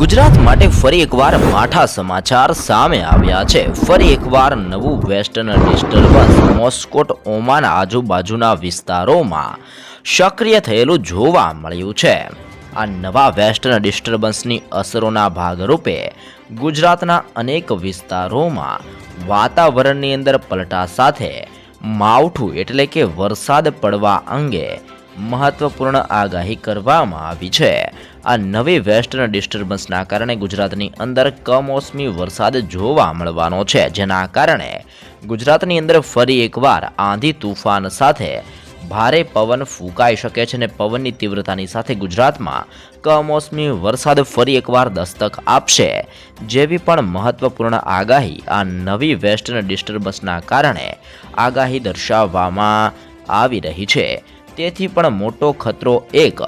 ગુજરાત માટે ફરી એકવાર માઠા સમાચાર સામે આવ્યા છે. ફરી એકવાર નવું વેસ્ટર્ન ડિસ્ટર્બન્સ મોસ્કોટ, ઓમાન આજુબાજુના વિસ્તારોમાં સક્રિય થયેલું જોવા મળ્યું છે. આ નવા વેસ્ટર્ન ડિસ્ટર્બન્સની અસરોના ભાગરૂપે ગુજરાતના અનેક વિસ્તારોમાં વાતાવરણની અંદર પલટા સાથે માવઠું એટલે કે વરસાદ પડવા અંગે મહત્વપૂર્ણ આગાહી કરવામાં આવી છે. આ નવી વેસ્ટર્ન ડિસ્ટર્બન્સના કારણે ગુજરાતની અંદર કમોસમી વરસાદ જોવા મળવાનો છે. જેના કારણે ગુજરાતની અંદર ફરી એકવાર આંધી તુફાન સાથે ભારે પવન ફૂંકાઈ શકે છે અને પવનની તીવ્રતાની સાથે ગુજરાતમાં કમોસમી વરસાદ ફરી એકવાર દસ્તક આપશે. જેવી પણ મહત્વપૂર્ણ આગાહી આ નવી વેસ્ટર્ન ડિસ્ટર્બન્સના કારણે આગાહી દર્શાવવામાં આવી રહી છે. તેથી પણ મોટો ખતરો એક,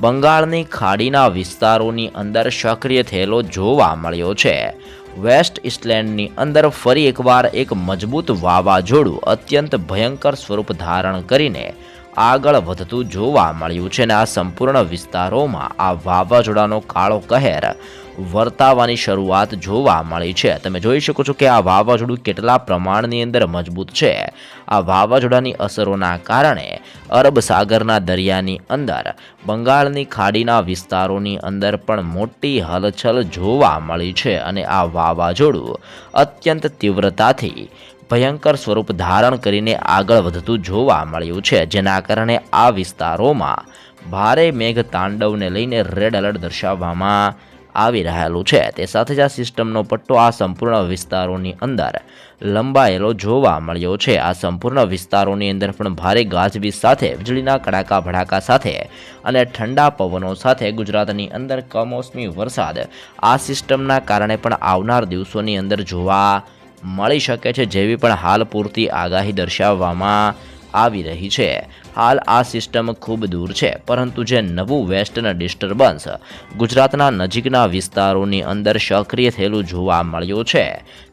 બંગાળની ખાડીના વિસ્તારોની અંદર સક્રિય થયેલો જોવા મળ્યો છે. વેસ્ટ ઇસ્ટલેન્ડની અંદર ફરી એકવાર એક મજબૂત વાવાઝોડું અત્યંત ભયંકર સ્વરૂપ ધારણ કરીને આગળ વધતું જોવા મળ્યું છે અને આ સંપૂર્ણ વિસ્તારોમાં આ વાવાઝોડાનો કાળો કહેર વર્તાવાની શરૂઆત જોવા મળી છે. તમે જોઈ શકો છો કે આ વાવાઝોડું કેટલા પ્રમાણની અંદર મજબૂત છે. આ વાવાઝોડાની અસરોના કારણે અરબ સાગરના દરિયાની અંદર, બંગાળની ખાડીના વિસ્તારોની અંદર પણ મોટી હલચલ જોવા મળી છે અને આ વાવાઝોડું અત્યંત તીવ્રતાથી ભયંકર સ્વરૂપ ધારણ કરીને આગળ વધતું જોવા મળ્યું છે. જેના કારણે આ વિસ્તારોમાં ભારે મેઘ તાંડવને લઈને રેડ એલર્ટ દર્શાવવામાં આવી રહેલું છે. તે સાથે જ આ સિસ્ટમનો પટ્ટો આ સંપૂર્ણ વિસ્તારોની અંદર લંબાયેલો જોવા મળ્યો છે. આ સંપૂર્ણ વિસ્તારોની અંદર પણ ભારે ગાજવીજ સાથે, વીજળીના કડાકા ભડાકા સાથે અને ઠંડા પવનો સાથે ગુજરાતની અંદર કમોસમી વરસાદ આ સિસ્ટમના કારણે પણ આવનાર દિવસોની અંદર જોવા મળી શકે છે જેવી પણ હાલ પૂરતી આગાહી દર્શાવવામાં આવી રહી છે. હાલ આ સિસ્ટમ ખૂબ દૂર છે, પરંતુ જે નવું વેસ્ટર્ન ડિસ્ટર્બન્સ ગુજરાતના નજીકના વિસ્તારોની અંદર સક્રિય થયેલું જોવા મળ્યું છે,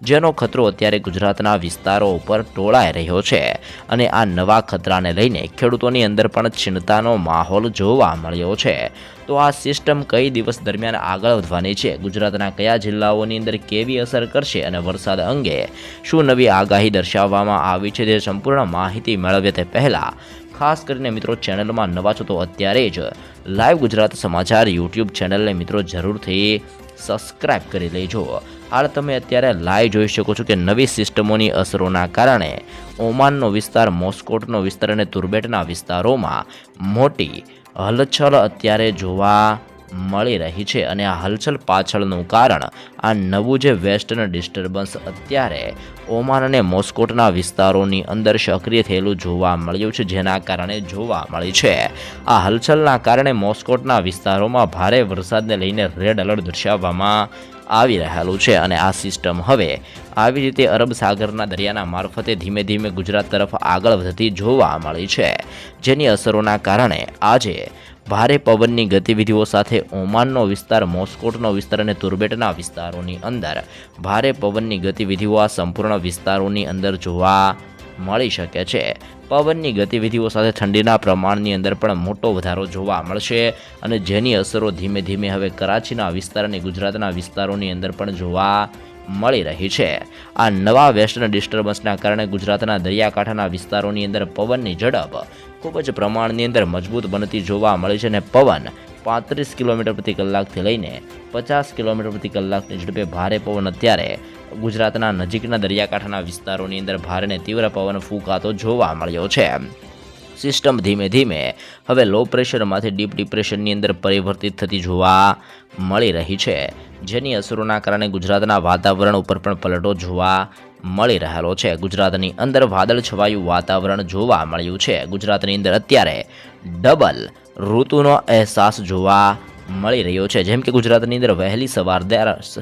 જેનો ખતરો અત્યારે ગુજરાતના વિસ્તારો ઉપર ટોળાઈ રહ્યો છે અને આ નવા ખતરાને લઈને ખેડૂતોની અંદર પણ ચિંતાનો માહોલ જોવા મળ્યો છે. તો આ સિસ્ટમ કઈ દિવસ દરમિયાન આગળ વધવાની છે? ગુજરાતના કયા જિલ્લાઓની અંદર કેવી અસર કરશે અને વરસાદ અંગે શું નવી આગાહી દર્શાવવામાં આવી છે તે સંપૂર્ણ માહિતી મેળવે તે પહેલાં ખાસ કરીને મિત્રો ચેનલમાં નવા છો તો અત્યારે જ લાઈવ ગુજરાત સમાચાર યુટ્યુબ ચેનલને મિત્રો જરૂરથી સબસ્ક્રાઇબ કરી લેજો. હાલ તમે અત્યારે લાઈવ જોઈ શકો છો કે નવી સિસ્ટમોની અસરોના કારણે ઓમાનનો વિસ્તાર, મોસ્કોટનો વિસ્તાર અને તુર્બેટના વિસ્તારોમાં મોટી હલચલ અત્યારે જોવા મળી રહી છે અને આ હલચલ પાછળનું કારણ આ નવું જે વેસ્ટર્ન ડિસ્ટર્બન્સ અત્યારે ઓમાન અને મોસ્કોટના વિસ્તારોની અંદર સક્રિય થયેલું જોવા મળ્યું છે, જેના કારણે જોવા મળી છે. આ હલચલના કારણે મોસ્કોટના વિસ્તારોમાં ભારે વરસાદને લઈને રેડ એલર્ટ દર્શાવવામાં આવી રહેલું છે અને આ સિસ્ટમ હવે આવી રીતે અરબ સાગરના દરિયાના મારફતે ધીમે ધીમે ગુજરાત તરફ આગળ વધતી જોવા મળી છે, જેની અસરોના કારણે આજે ભારે પવનની ગતિવિધિઓ સાથે ઓમાનનો વિસ્તાર, મોસ્કોટનો વિસ્તાર અને તુર્બેટના વિસ્તારોની અંદર. ભારે પવનની ગતિવિધિઓ આ સંપૂર્ણ વિસ્તારોની અંદર જોવા મળી શકે છે. પવનની ગતિવિધિઓ સાથે ઠંડીના પ્રમાણની અંદર પણ મોટો વધારો જોવા મળશે અને જેની અસરો ધીમે ધીમે હવે કરાચીના વિસ્તાર અને ગુજરાતના વિસ્તારોની અંદર પણ જોવા મળી રહી છે. આ નવા વેસ્ટર્ન ડિસ્ટર્બન્સના કારણે ગુજરાતના દરિયાકાંઠાના વિસ્તારોની અંદર પવનની ઝડપ ખૂબ જ પ્રમાણની અંદર મજબૂત બનતી જોવા મળી છે અને પવન પાંત્રીસ કિલોમીટર પ્રતિ કલાકથી લઈને પચાસ કિલોમીટર પ્રતિ કલાકની ઝડપે ભારે પવન અત્યારે ગુજરાતના નજીકના દરિયાકાંઠાના વિસ્તારોની અંદર ભારે અને તીવ્ર પવન ફૂંકાતો જોવા મળ્યો છે. સિસ્ટમ ધીમે ધીમે હવે લો પ્રેશરમાંથી ડીપ ડિપ્રેશનની અંદર પરિવર્તિત થતી જોવા મળી રહી છે. જેની અસરોના કારણે ગુજરાતના વાતાવરણ ઉપર પણ પલટો જોવા મળી રહેલો છે. ગુજરાતની અંદર વાદળ છવાયું વાતાવરણ જોવા મળ્યું છે. ગુજરાતની અંદર અત્યારે ડબલ ઋતુનો અહેસાસ જોવા મળી રહ્યો છે. જેમ કે ગુજરાતની અંદર વહેલી સવાર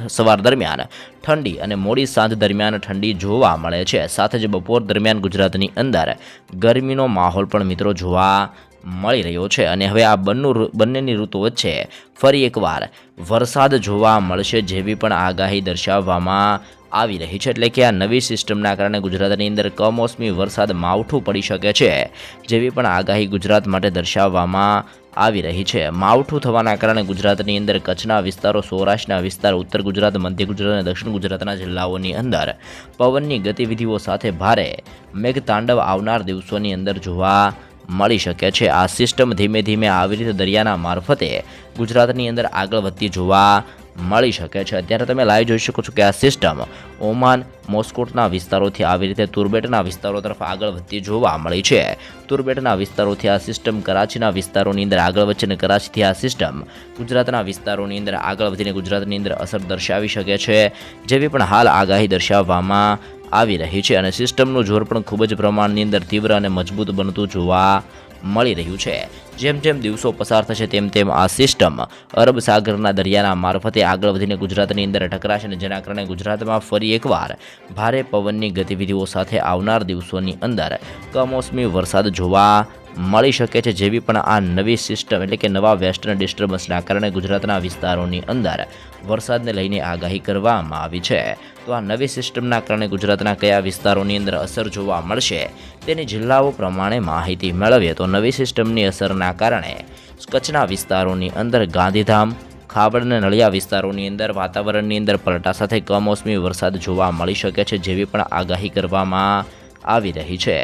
સવાર દરમિયાન ઠંડી અને મોડી સાંજ દરમિયાન ઠંડી જોવા મળે છે. સાથે જ બપોર દરમિયાન ગુજરાતની અંદર ગરમીનો માહોલ પણ મિત્રો જોવા મળી રહ્યો છે અને હવે આ બંને બંનેની ઋતુ વચ્ચે ફરી એકવાર વરસાદ જોવા મળશે જેવી પણ આગાહી દર્શાવવામાં આવી રહી છે. એટલે કે આ નવી સિસ્ટમના કારણે ગુજરાતની અંદર કમોસમી વરસાદ માવઠું પડી શકે છે જેવી પણ આગાહી ગુજરાત માટે દર્શાવવામાં આવી રહી છે. માવઠું થવાના કારણે ગુજરાતની અંદર કચ્છના વિસ્તારો, સૌરાષ્ટ્રના વિસ્તાર, ઉત્તર ગુજરાત, મધ્ય ગુજરાત અને દક્ષિણ ગુજરાતના જિલ્લાઓની અંદર પવનની ગતિવિધિઓ સાથે ભારે મેઘતાંડવ આવનાર દિવસોની અંદર જોવા મળી શકે છે. આ સિસ્ટમ ધીમે ધીમે આવી રીતે દરિયાના મારફતે ગુજરાતની અંદર આગળ વધતી જોવા મળી શકે છે. અત્યારે તમે લાઈવ જોઈ શકો છો કે આ સિસ્ટમ ઓમાન, મોસ્કોટના વિસ્તારોથી આવી રીતે તુર્બેટના વિસ્તારો તરફ આગળ વધતી જોવા મળી છે. તુર્બેટના વિસ્તારોથી આ સિસ્ટમ કરાચીના વિસ્તારોની અંદર આગળ વધશે અને કરાચીથી આ સિસ્ટમ ગુજરાતના વિસ્તારોની અંદર આગળ વધીને ગુજરાતની અંદર અસર દર્શાવી શકે છે. જેવી પણ હાલ આગાહી દર્શાવવામાં આવી રહી છે અને સિસ્ટમનું જોર પણ ખૂબ જ પ્રમાણની અંદર તીવ્ર અને મજબૂત બનતું જોવા મળી રહ્યું છે. જેમ જેમ દિવસો પસાર થશે તેમ તેમ આ સિસ્ટમ અરબ સાગરના દરિયાના મારફતે આગળ વધીને ગુજરાતની અંદર ટકરાશે અને જેના કારણે ગુજરાતમાં ફરી એકવાર ભારે પવનની ગતિવિધિઓ સાથે આવનાર દિવસોની અંદર કમોસમી વરસાદ જોવા મળી શકે છે જેવી પણ આ નવી સિસ્ટમ એટલે કે નવા વેસ્ટર્ન ડિસ્ટર્બન્સના કારણે ગુજરાતના વિસ્તારોની અંદર વરસાદને લઈને આગાહી કરવામાં આવી છે. તો આ નવી સિસ્ટમના કારણે ગુજરાતના કયા વિસ્તારોની અંદર અસર જોવા મળશે તેની જિલ્લાઓ પ્રમાણે માહિતી મેળવીએ. તો નવી સિસ્ટમની અસરના કારણે કચ્છના વિસ્તારોની અંદર ગાંધીધામ ખાબડ અને નળિયા વિસ્તારોની અંદર વાતાવરણની અંદર પલટા સાથે કમોસમી વરસાદ જોવા મળી શકે છે જેવી પણ આગાહી કરવામાં આવી રહી છે.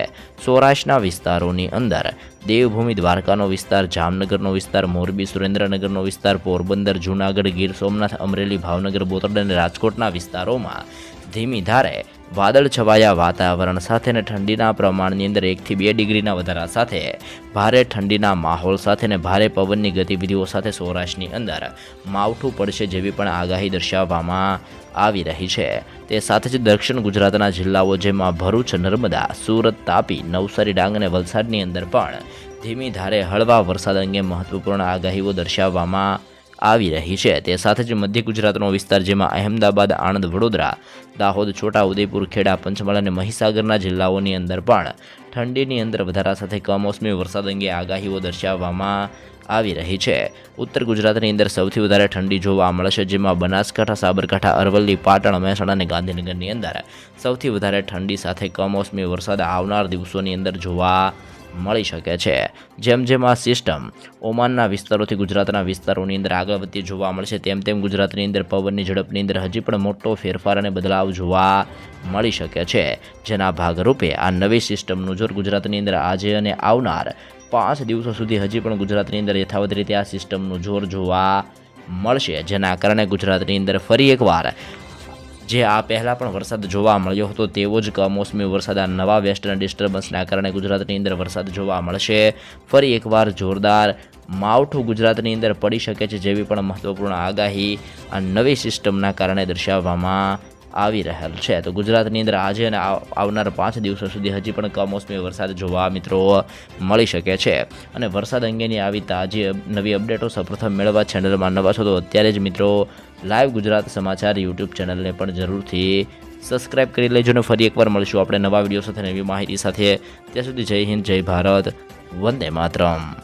સૌરાષ્ટ્રના વિસ્તારોની અંદર દેવભૂમિ, દ્વારકાનો વિસ્તાર, જામનગરનો વિસ્તાર, મોરબી, સુરેન્દ્રનગરનો વિસ્તાર, પોરબંદર, જૂનાગઢ, ગીર સોમનાથ, અમરેલી, ભાવનગર, બોટાદ અને રાજકોટના વિસ્તારોમાં ધીમી ધારે વાદળ છવાયા વાતાવરણ સાથે અને ઠંડીના પ્રમાણની અંદર એકથી બે ડિગ્રીના વધારા સાથે ભારે ઠંડીના માહોલ સાથે અને ભારે પવનની ગતિવિધિઓ સાથે સૌરાષ્ટ્રની અંદર માવઠું પડશે જેવી પણ આગાહી દર્શાવવામાં આવી રહી છે. તે સાથે જ દક્ષિણ ગુજરાતના જિલ્લાઓ જેમાં ભરૂચ, નર્મદા, સુરત, તાપી, નવસારી, ડાંગ અને વલસાડની અંદર પણ ધીમી ધારે હળવા વરસાદ અંગે મહત્વપૂર્ણ આગાહીઓ દર્શાવવામાં આવી રહી છે. તે સાથે જ મધ્ય ગુજરાતનો વિસ્તાર જેમાં અહેમદાબાદ, આણંદ, વડોદરા, દાહોદ, છોટા ઉદેપુર, ખેડા, પંચમહાલ અને મહીસાગરના જિલ્લાઓની અંદર પણ ઠંડીની અંદર વધારા સાથે કમોસમી વરસાદ અંગે આગાહીઓ દર્શાવવામાં આવી રહી છે. ઉત્તર ગુજરાતની અંદર સૌથી વધારે ઠંડી જોવા મળશે જેમાં બનાસકાંઠા, સાબરકાંઠા, અરવલ્લી, પાટણ, મહેસાણા અને ગાંધીનગરની અંદર સૌથી વધારે ઠંડી સાથે કમોસમી વરસાદ આવનાર દિવસોની અંદર જોવા મળી શકે છે. જેમ જેમ આ સિસ્ટમ ઓમાનના વિસ્તારોથી ગુજરાતના વિસ્તારોની અંદર આગળ વધતી જોવા મળશે, તેમ તેમ ગુજરાતની અંદર પવનની ઝડપની અંદર હજી પણ મોટો ફેરફાર અને બદલાવ જોવા મળી શકે છે. જેના ભાગરૂપે આ નવી સિસ્ટમનું જોર ગુજરાતની અંદર આજે અને આવનાર પાંચ દિવસો સુધી હજી પણ ગુજરાતની અંદર યથાવત રીતે આ સિસ્ટમનું જોર જોવા મળશે. જેના કારણે ગુજરાતની અંદર ફરી એકવાર જે આ પહેલાં પણ વરસાદ જોવા મળ્યો હતો, તેવો જ કમોસમી વરસાદ આ નવા વેસ્ટર્ન ડિસ્ટર્બન્સના કારણે ગુજરાતની અંદર વરસાદ જોવા મળશે. ફરી એકવાર જોરદાર માવઠું ગુજરાતની અંદર પડી શકે છે, જેવી પણ મહત્વપૂર્ણ આગાહી આ નવી સિસ્ટમના કારણે દર્શાવવામાં આવી રહેલ છે. તો ગુજરાતની અંદર આજે અને આવ- આવનાર પાંચ દિવસો સુધી હજી પણ કમોસમી વરસાદ જોવા મિત્રો મળી શકે છે. અને વરસાદ અંગેની આવી તાજી નવી અપડેટો સૌપ્રથમ મેળવવા ચેનલમાં નવા છો તો અત્યારે જ મિત્રો લાઈવ ગુજરાત સમાચાર યુટ્યુબ ચેનલને પણ જરૂરથી સબસ્ક્રાઇબ કરી લેજો અને ફરી એકવાર મળીશું આપણે નવા વીડિયો સાથે નવી માહિતી સાથે. ત્યાં સુધી જય હિન્દ, જય ભારત, વંદે માતરમ.